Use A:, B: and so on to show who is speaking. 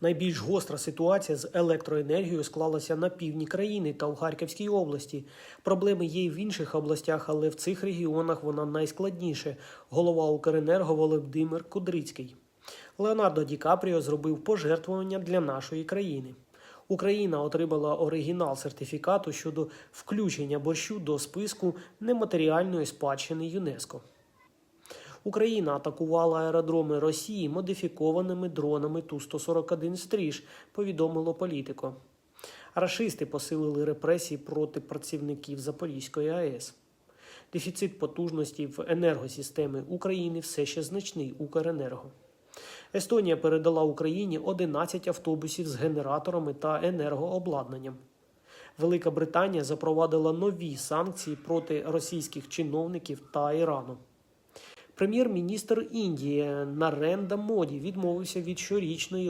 A: Найбільш гостра ситуація з електроенергією склалася на півдні країни та у Харківській області. Проблеми є й в інших областях, але в цих регіонах вона найскладніше. Голова Укренерго Володимир Кудрицький. Леонардо Ді Капріо зробив пожертвування для нашої країни. Україна отримала оригінал сертифікату щодо включення борщу до списку нематеріальної спадщини ЮНЕСКО. Україна атакувала аеродроми Росії модифікованими дронами Ту-141 «Стриж», повідомило політико. Рашисти посилили репресії проти працівників Запорізької АЕС. Дефіцит потужності в енергосистеми України все ще значний Укренерго. Естонія передала Україні 11 автобусів з генераторами та енергообладнанням. Велика Британія запровадила нові санкції проти російських чиновників та Ірану. Прем'єр-міністр Індії Наренда Моді відмовився від щорічної